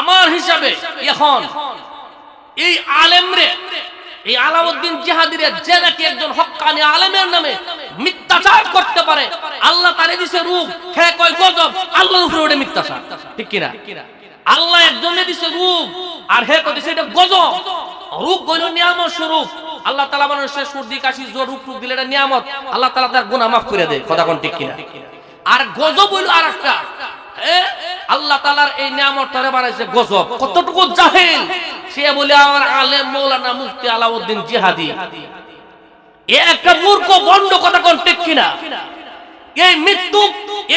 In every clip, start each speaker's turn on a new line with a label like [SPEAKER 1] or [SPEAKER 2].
[SPEAKER 1] আমার হিসাবে এখন এই আলেমরে, এই আলাউদ্দিন জিহাদিরে যে নাকি একজন হক্কানি আলেমের নামে মিথ্যাচার করতে পারে, আল্লাহ তারে দিছে রূপ। হে কয় গজব, আল্লাহর উপরে ওটা মিথ্যাচার। ঠিক কিনা? আল্লাহ একজনে দিছে রূপ, আর হে কয় দিছে এটা গজব। রূপ গইল নিয়ামত স্বরূপ। আল্লাহ তাআলা মানুষের সর্দি কাশি, জ্বর, রূপ রূপ দিলে এটা নিয়ামত। আল্লাহ তাআলা তার গুনাহ মাফ করে দেয়। কথা কোন ঠিক কিনা? আর গজব হইল আরেকটা। আল্লাহ তালার এই নিয়ামত তারে বানাইছে গজব। কতটুকু জাহিল? সে বলে, আমার আলেম মৌলানা মুফতি আলাউদ্দিন জিহাদি। এ একটা মূর্খ বন্ড কথা কোন ঠিক কিনা? এই মৃত্যু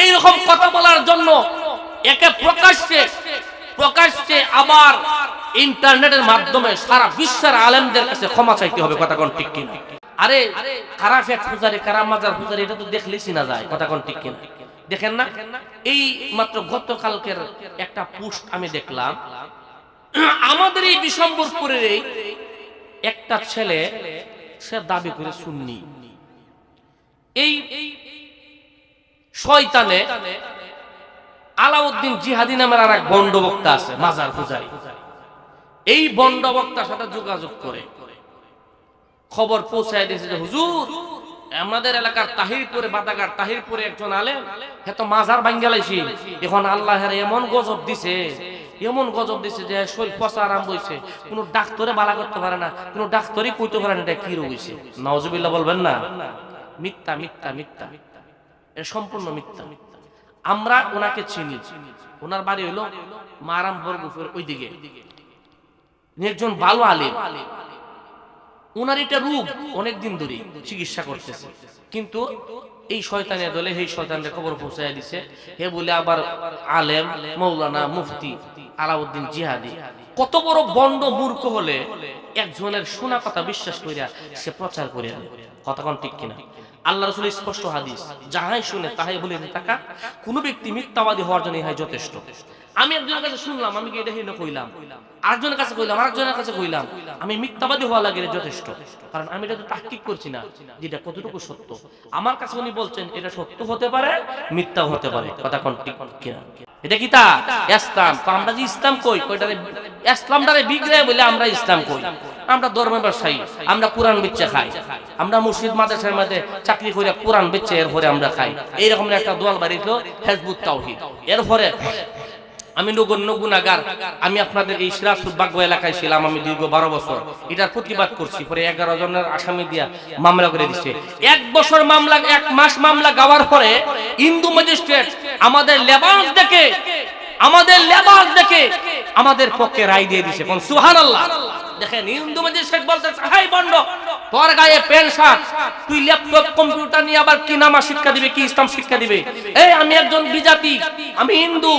[SPEAKER 1] এই রকম কথা বলার জন্য একে প্রকাশ্যে প্রকাশ্যে আবার ইন্টারনেটের মাধ্যমে সারা বিশ্বের আলেমদের কাছে ক্ষমা চাইতে হবে, কথা কোন ঠিক কিনা? আরে কারা ফেট পূজারি মাজার পূজারি, এটা তো দেখলেই চিনা যায়, কথা কোন ঠিক কিনা? দেখেন না? এই মাত্র গতকালকের একটা পোস্ট আমি দেখলাম। আমাদের এই বিশম্বরপুরের এই একটা ছেলে, সে দাবি করে শুননি এই শয়তানে আলাউদ্দিন জিহাদি নামের আর এক বন্ড বক্তা আছে, মাজার পূজারি। এই বন্ড বক্তার সাথে যোগাযোগ করে। খবর পৌঁছায় দিয়েছে যে, হুজুর আমাদের এলাকার তাহিরপুরে বাদাগার তাহিরপুরে একজন আলেম, হে তো মাজার ভাঙ্গালাইছি এখন আল্লাহের এমন গজব দিছে, এমন গজব দিছে যে শরীর পচা আরাম হইছে কোনো ডাক্তারে বালা করতে পারে না, কোনো ডাক্তারই কইতে পারে না এটা কি রোগ হইছে। নওয়াজুবিল্লাহ বলবেন না? মিথ্যা মিথ্যা মিথ্যা। এটা সম্পূর্ণ মিথ্যা। আমরা ওনাকে চিনি। ওনার বাড়ি হইল মারাম বরগুফের ওইদিকে। একজন ভালো আলেম। উনার এটা রোগ অনেকদিন ধরে চিকিৎসা করতেছে। কিন্তু এই শয়তানের দলে এই শয়তানের খবর পৌঁছাইয়া দিছে। হে বলে আবার আলেম, মৌলানা, মুফতি, আলাউদ্দিন জিহাদি, কত বড় বন্ড মূর্খ হলে একজনের শোনা কথা বিশ্বাস করিয়া সে প্রচার করিয়া কথা কোন ঠিক কিনা? আল্লাহ রসুল স্পষ্ট হাদিস, যাহাই শুনে তাহাই বলে থাকা কোন ব্যক্তি মিথ্যাবাদী হওয়ার জন্য ইহাই যথেষ্ট। আমি একজনের কাছে শুনলাম, আমি এটা হইল কইলাম? আরেকজনের কাছে কইলাম, আরেকজনের কাছে কইলাম, আমি মিথ্যাবাদী হওয়া লাগে যথেষ্ট। কারণ আমি এটা তো তাহকিক করছি না যেটা কতটুকু সত্য। আমার কাছে উনি বলছেন, এটা সত্য হতে পারে মিথ্যা হতে পারে। কথা কোন ঠিক কিনা? এটা কি তা? ইসলাম। তো আমরা যে ইসলাম কই কইটারে ইসলামটারে বিগড়ে বলে আমরা ইসলাম কই? আমরা ধর্মের ব্যবসায়ী, আমরা কোরআন বেচে খাই। আমরা মুর্শিদ মাদ্রাসার মধ্যে চাকরি করে কোরআন বেচে এরপরে আমরা খাই। এইরকম একটা দোয়াল বাড়িত হেজবুত তাওহিদ। এরপরে আমি নগণ্য গুণাগার আমি আপনাদের এই সিরাজপুর এলাকায় ছিলাম আমি দীর্ঘ বারো বছর। এটার প্রতিবাদ করছি, পরে এগারো জনের আসামি দিয়া মামলা করে দিচ্ছে এক বছর মামলা, এক মাস মামলা গাওয়ার পরে হিন্দু ম্যাজিস্ট্রেট আমাদের লেবাস দেখে, আমাদের লেবাস দেখে আমাদের পক্ষে রায় দিয়ে দিছে। কোন সুহান আল্লাহ দেখেন, হিন্দু ম্যাজিস্ট্রেট বলতে হাই বন্ড তোর গায়ে প্যান্ট, শার্ট, তুই ল্যাপটপ, কম্পিউটার নিয়ে আবার কি নামা শিক্ষা দিবে, কি ইসলাম শিক্ষা দিবে? এই, আমি একজন বিজাতি, আমি হিন্দু,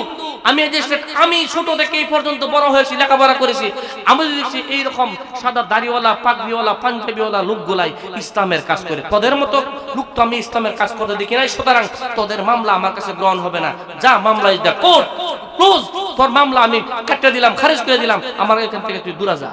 [SPEAKER 1] আমি এই যে আমি ছোট থেকে এই পর্যন্ত বড় হয়েছি, লেখাপড়া করেছি। আমি যদি এইরকম সাদা দাড়িওয়ালা, পাগড়িওয়ালা, পাঞ্জাবিওয়ালা লোকগুলাই ইসলামের কাজ করে, তোদের মতো লোক তো আমি ইসলামের কাজ করতে দেখি নাই, সুতরাং তোদের মামলা আমার কাছে গ্রহণ হবে না। যা মামলা ইজ দ্য কোর্ট ক্লোজ তোর মামলা আমি কাটতে দিলাম, খারিজ করে দিলাম আমার এখান থেকে তুই দূরা যা।